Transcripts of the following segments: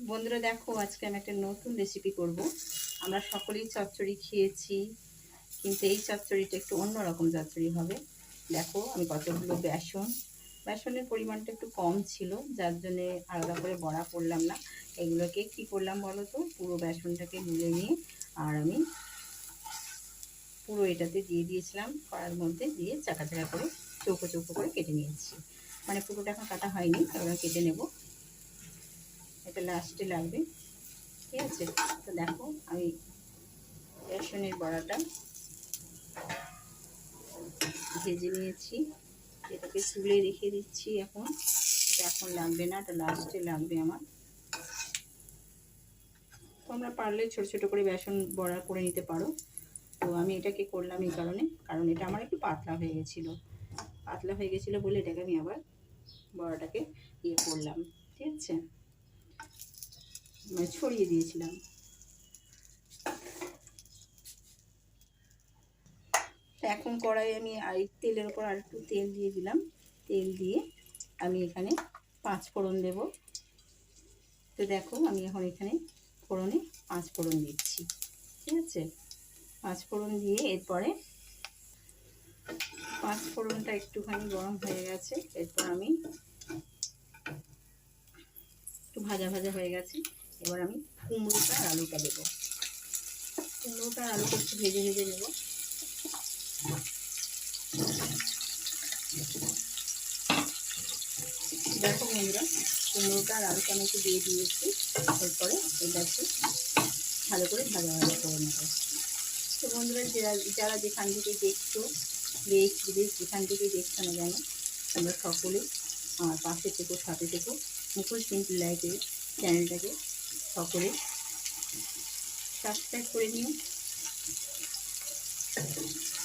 বন্ধুরা দেখো, আজকে আমি একটা নতুন রেসিপি করব। আমরা সকলেই চচ্চড়ি খেয়েছি, কিন্তু এই চচ্চড়িটা একটু অন্যরকম চচ্চড়ি হবে। দেখো, আমি কতগুলো বেসন। বেসনের পরিমাণটা একটু কম ছিল, যার জন্যে আলাদা করে বড়া করলাম না। এগুলোকে কি করলাম বলো তো? পুরো বেসনটাকে গুলে নিয়ে, আর আমি পুরো এটাতে দিয়ে দিয়েছিলাম, কড়ার মধ্যে দিয়ে চাকা চাকা করে, চৌকো চৌকো করে কেটে নিয়েছি। মানে পুরোটা এখন কাটা হয়নি, তারপরে কেটে নেব। এটা লাস্টে লাগবে। ঠিক আছে? তো দেখো, আমি বেসনের বড়াটা ভেজে নিয়েছি। এটাকে তুলে রেখে দিচ্ছি এখন। এটা এখন লাগবে না, এটা লাস্টে লাগবে আমার। তোমরা পারলে ছোট ছোট করে বেসন বড়া করে নিতে পারো। তো আমি এটাকে করলাম এই কারণে, কারণ এটা আমার একটু পাতলা হয়ে গেছিল। পাতলা হয়ে গেছিল বলে এটাকে আমি আবার বড়াটাকে ইয়ে করলাম। ঠিক আছে? ছড়িয়ে দিয়েছিলাম। এখন কড়াই আমি আর তেলের উপর আর একটু তেল দিয়ে দিলাম। তেল দিয়ে আমি এখানে পাঁচ ফোড়ন দেব। তো দেখো আমি এখন এখানে ফোড়নে পাঁচ ফোড়ন দিচ্ছি। ঠিক আছে? পাঁচ ফোড়ন দিয়ে এরপরে পাঁচ ফোড়নটা একটুখানি গরম হয়ে গেছে। এরপর আমি একটু ভাজা ভাজা হয়ে গেছে। এবার আমি কুমড়োটা আর আলুটা দেবো। কুমড়োটা আর আলুটা একটু ভেজে ভেজে নেব। দেখো বন্ধুরা, কুমড়োটা আর আলুটা আমি একটু দিয়ে দিয়েছি। এরপরে এটাকে ভালো করে ভাজা ভাজা করে নেব। তো বন্ধুরা, যারা যারা যেখান থেকে দেখছ, দেশ বিদেশ যেখান থেকে দেখছ না জানো, তোমরা সকলে আমার পাশে থেকো, সাথে থেকো। মুখোশ কিন্তু লাইফের চ্যানেলটাকে সকলে সাবস্ক্রাইব করে নিও।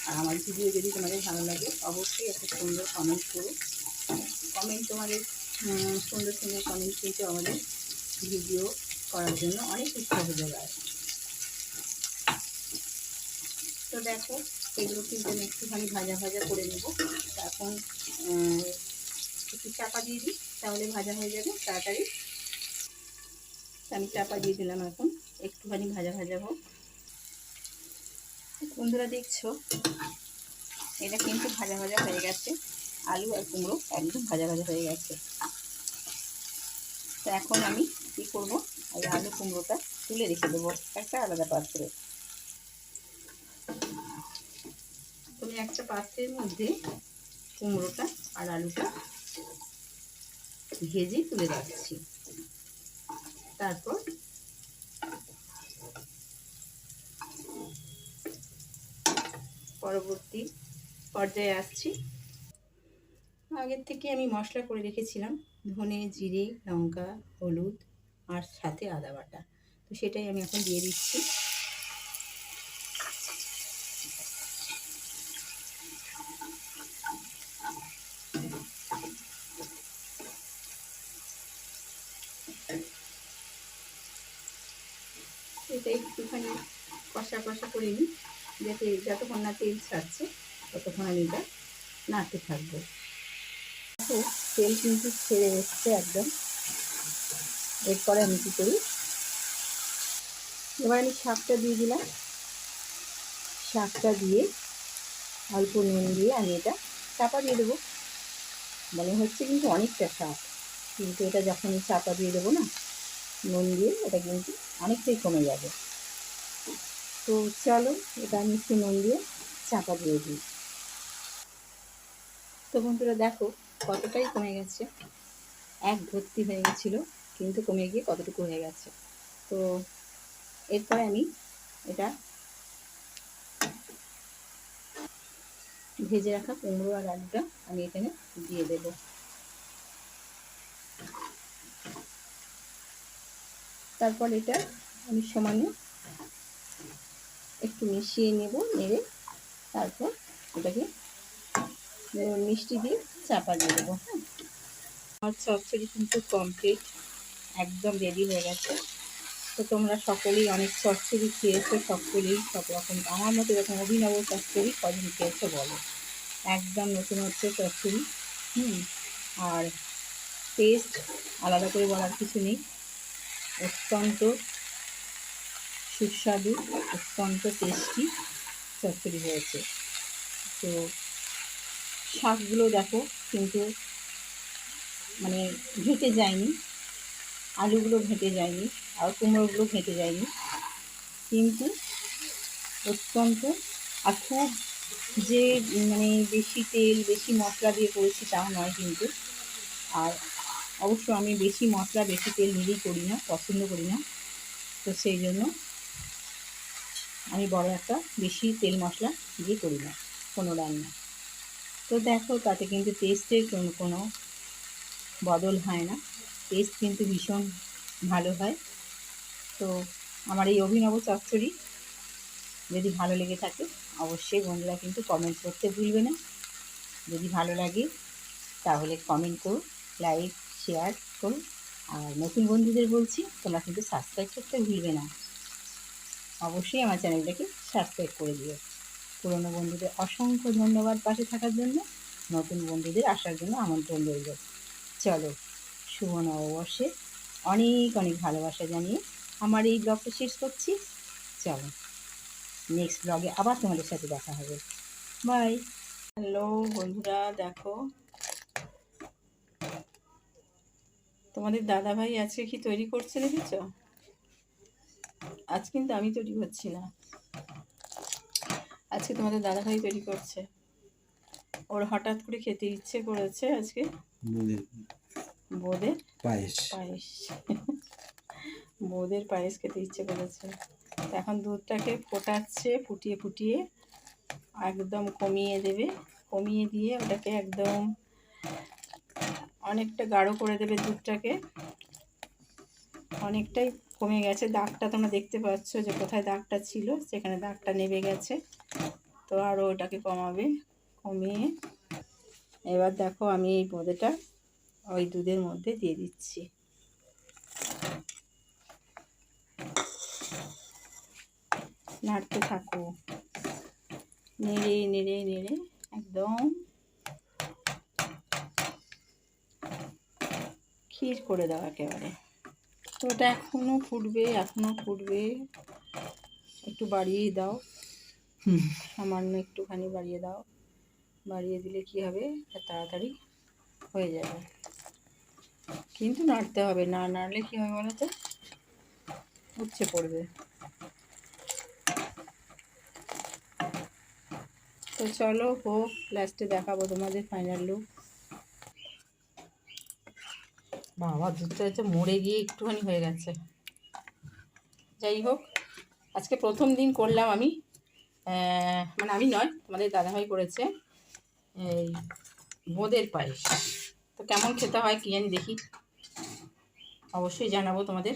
আর আমার ভিডিও যদি তোমাদের ভালো লাগে, অবশ্যই একটা সুন্দর কমেন্ট করো। কমেন্ট তোমাদের সুন্দর সুন্দর কমেন্ট কিন্তু আমাদের ভিডিও করার জন্য অনেক উৎসাহ যোগায় তো দেখো, এগুলো কিন্তু আমি একটুখানি ভাজা ভাজা করে নেব। এখন একটু চাপা দিয়ে দিই, তাহলে ভাজা হয়ে যাবে, তাড়াতাড়ি। আমি চাপা দিয়ে দিলাম এখন। একটুখানি ভাজা ভাজা হোক। বন্ধুরা দেখছ, এটা কিন্তু ভাজা ভাজা হয়ে গেছে। আলু আর কুমড়ো একদম ভাজা ভাজা হয়ে গেছে। তো এখন আমি কী করব? এই আলু কুমড়োটা তুলে রেখে দেবো একটা আলাদা পাত্রে। তুমি একটা পাত্রের মধ্যে কুমড়োটা আর আলুটা ভেজে তুলে রাখছি। তারপর পরবর্তী পর্যায়ে আসছি। আগের থেকে আমি মশলা করে রেখেছিলাম, ধনে, জিরে, লঙ্কা, হলুদ আর সাথে আদা বাটা। তো সেটাই আমি এখন দিয়ে দিচ্ছি। এটা একটুখানি কষা কষা করে নিই যাতে যতক্ষণ না তেল ছাড়ছে, ততক্ষণ আমি এটা নাড়তে থাকব। তেল কিন্তু ছেড়ে এসছে একদম। এরপরে আমি কী করি? এবার আমি শাকটা দিয়ে দিলাম। শাকটা দিয়ে অল্প নুন দিয়ে আমি এটা চাপা দিয়ে দেবো। মনে হচ্ছে কিন্তু অনেকটা শাক। কিন্তু এটা যখন চাপা দিয়ে দেবো না, নুন দিয়ে এটা কিন্তু অনেকটাই কমে যাবে। তো চলো এটা আমি একটু নুন দিয়ে চাপা দিয়ে দিই। তো বন্ধুরা, দেখো কতটাই কমে গেছে। এক ভর্তি হয়ে গেছিল, কিন্তু কমে গিয়ে কতটুকু হয়ে গেছে। তো এরপরে আমি এটা ভেজে রাখা কুমড়ো আর আলুটা আমি এখানে দিয়ে দেব। তারপর এটা আমি সমানে একটু মিশিয়ে নেব, নেড়ে তারপর এটাকে মিষ্টি দিয়ে চাপা দিয়ে দেবো হ্যাঁ। আমার চচ্চড়ি কিন্তু কমপ্লিট একদম রেডি হয়ে গেছে। তো তোমরা সকলেই অনেক চচ্চড়ি খেয়েছো, সকলেই সব রকম, আমার মতো এরকম অভিনব চচ্চড়ি কজন খেয়েছো বলো। একদম নতুন হচ্ছে চচ্চড়ি, হুম। আর টেস্ট আলাদা করে বলার কিছু নেই। অত্যন্ত সুস্বাদু, অত্যন্ত টেস্টি চচ্চড়ি হয়েছে। তো শাকগুলো দেখো, কিন্তু মানে ঘেঁটে যায়নি, আলুগুলো ঘেঁটে যায়নি, আর কুমড়োগুলো ঘেঁটে যায়নি, কিন্তু অত্যন্ত, আর খুব যে মানে বেশি তেল, বেশি মশলা দিয়ে করেছি তাও নয় কিন্তু, আর অবশ্য আমি বেশি মশলা, বেশি তেল নিজেই করি না, পছন্দ করি না। তো সেই জন্য আমি বড় একটা বেশি তেল মশলা দিয়ে করি না, কোনো রান্না। তো দেখো, তাতে কিন্তু টেস্টের কোনো কোনো বদল হয় না। টেস্ট কিন্তু ভীষণ ভালো হয়। তো আমার এই অভিনব চচ্চড়ি যদি ভালো লেগে থাকে, অবশ্যই বন্ধুরা কিন্তু কমেন্ট করতে ভুলবে না। যদি ভালো লাগে, তাহলে কমেন্ট করো লাইক শেয়ার করো আর নতুন বন্ধুদের বলছি, তোমরা কিন্তু সাবস্ক্রাইব করতে ভুলবে না। অবশ্যই আমার চ্যানেলটাকে সাবস্ক্রাইব করে দিও। পুরনো বন্ধুদের অসংখ্য ধন্যবাদ পাশে থাকার জন্য, নতুন বন্ধুদের আসার জন্য আমন্ত্রণ রইল। চলো, শুভ নববর্ষে অনেক অনেক ভালোবাসা জানিয়ে আমার এই ব্লগটা শেষ করছি। চলো নেক্সট ব্লগে আবার তোমাদের সাথে দেখা হবে। বাই হ্যালো বন্ধুরা, দেখো তোমাদের দাদা ভাই আজকে কি তৈরি করছে দেখেছ? আজ কিন্তু আমি তৈরি করছি না। আজকে তোমাদের দাদা ভাই তৈরি করছে। ওর হঠাৎ করে খেতে ইচ্ছে করেছে আজকে। বোঁদের পায়েস। পায়েস। বোঁদের পায়েস খেতে ইচ্ছে করেছে। এখন দুধটাকে ফোটাচ্ছে ফুটিয়ে ফুটিয়ে একদম কমিয়ে দেবে। কমিয়ে দিয়ে ওটাকে একদম অনেকটা গাঢ় করে দেবে দুধটাকে। অনেকটাই কমে গেছে। দাগটা তোমরা দেখতে পাচ্ছ যে কোথায় দাগটা ছিল, সেখানে দাগটা নেবে গেছে। তো আরও ওটাকে কমাবে, কমিয়ে। এবার দেখো আমি এই বোঁদেটা ওই দুধের মধ্যে দিয়ে দিচ্ছি। নাড়তে থাকো। নেড়ে নেড়ে নেড়ে, একদম ক্ষীর করে দাও একেবারে। তো ওটা এখনও ফুটবে এখনও ফুটবে। একটু বাড়িয়েই দাও। সামান্য একটুখানি বাড়িয়ে দাও। বাড়িয়ে দিলে কি হবে? তাড়াতাড়ি হয়ে যাবে। কিন্তু নাড়তে হবে। না নাড়লে কী হবে বলো তো? উচ্ছে পড়বে। তো চলো হোক লাস্টে দেখাবো তোমাদের ফাইনাল লুক বাবা, দুধটা হচ্ছে মরে গিয়ে একটুখানি হয়ে গেছে। যাই হোক, আজকে প্রথম দিন করলাম আমি। মানে আমি নয়, তোমাদের দাদাভাই করেছে। এই বোঁদের পায়েস। তো কেমন খেতে হয় কি জানি দেখি। অবশ্যই জানাব তোমাদের।